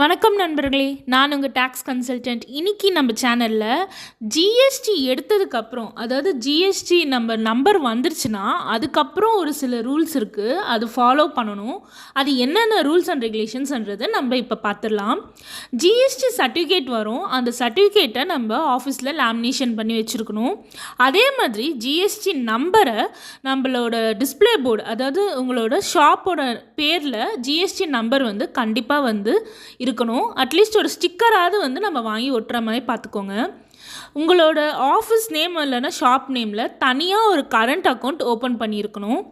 வணக்கம் நண்பர்களே நான் உங்கள் டேக்ஸ் கன்சல்டன்ட் இன்றைக்கி நம்ம சேனலில் ஜிஎஸ்டி எடுத்ததுக்கப்புறம் அதாவது ஜிஎஸ்டி நம்ம நம்பர் வந்துருச்சுன்னா அதுக்கப்புறம் ஒரு சில ரூல்ஸ் இருக்குது அது ஃபாலோ பண்ணணும். அது என்னென்ன ரூல்ஸ் அண்ட் ரெகுலேஷன்ஸ்ன்றதை நம்ம இப்போ பார்த்துடலாம் ஜிஎஸ்டி சர்டிஃபிகேட் வரும். அந்த சர்டிஃபிகேட்டை நம்ம ஆஃபீஸில் லேமினேஷன் பண்ணி வச்சுருக்கணும். அதே மாதிரி ஜிஎஸ்டி நம்பரை நம்மளோட டிஸ்ப்ளே போர்டு அதாவது உங்களோட ஷாப்போட பேரில் ஜிஎஸ்டி நம்பர் வந்து கண்டிப்பாக வந்து இருக்கணும். அட்லீஸ்ட் ஒரு ஸ்டிக்கராவது வந்து நம்ம வாங்கி ஒட்டுற மாதிரி பார்த்துக்கோங்க. உங்களோட ஆஃபீஸ் நேம் இல்லைன்னா ஷாப் நேமில் தனியாக ஒரு கரண்ட் அக்கௌண்ட் ஓப்பன் பண்ணியிருக்கணும்.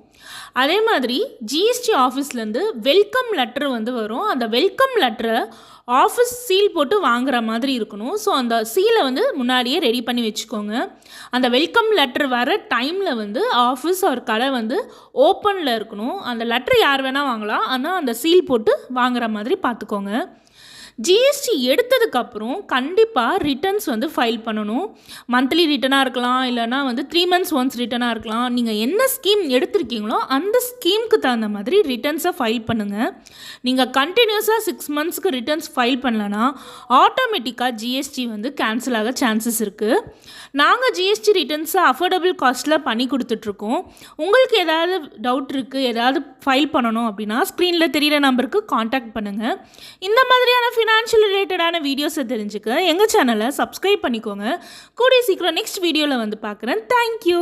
அதே மாதிரி ஜிஎஸ்டி ஆஃபீஸ்லேருந்து வெல்கம் லெட்டர் வந்து வரும். அந்த வெல்கம் லெட்டரை ஆஃபீஸ் சீல் போட்டு வாங்குற மாதிரி இருக்கணும். ஸோ அந்த சீலை வந்து முன்னாடியே ரெடி பண்ணி வச்சுக்கோங்க. அந்த வெல்கம் லெட்டர் வர டைமில் வந்து ஆஃபீஸ் ஒரு கடை வந்து ஓப்பனில் இருக்கணும். அந்த லெட்டர் யார் வேணால் வாங்கலாம். ஆனால் அந்த சீல் போட்டு வாங்குற மாதிரி பார்த்துக்கோங்க. ஜிஎஸ்டி எடுத்ததுக்கப்புறம் கண்டிப்பாக ரிட்டர்ன்ஸ் வந்து ஃபைல் பண்ணணும். மந்த்லி ரிட்டனாக இருக்கலாம் இல்லைனா வந்து த்ரீ மந்த்ஸ் ஒன்ஸ் ரிட்டனாக இருக்கலாம். நீங்கள் என்ன ஸ்கீம் எடுத்திருக்கீங்களோ அந்த ஸ்கீமுக்கு தகுந்த மாதிரி ரிட்டர்ன்ஸை ஃபைல் பண்ணுங்கள் நீங்கள் கண்டினியூஸாக சிக்ஸ் மந்த்ஸ்க்கு ரிட்டர்ன்ஸ் ஃபைல் பண்ணலன்னா ஆட்டோமேட்டிக்காக ஜிஎஸ்டி வந்து கேன்சல் ஆக சான்சஸ் இருக்குது நாங்கள் ஜிஎஸ்டி ரிட்டர்ன்ஸை அஃபோர்டபுள் காஸ்ட்டில் பண்ணி கொடுத்துட்ருக்கோம். உங்களுக்கு ஏதாவது டவுட் இருக்குது ஏதாவது ஃபைல் பண்ணணும் அப்படின்னா ஸ்க்ரீனில் தெரியிற நம்பருக்கு காண்டாக்ட் பண்ணுங்கள் இந்த மாதிரியான ஃபினான்ஷியல் ரிலேட்டடான வீடியோஸை தெரிஞ்சுக்க எங்கள் சேனலை சப்ஸ்கிரைப் பண்ணிக்கோங்க. கூடிய சீக்கிரம் நெக்ஸ்ட் வீடியோவில் வந்து பார்க்குறேன். தேங்க்யூ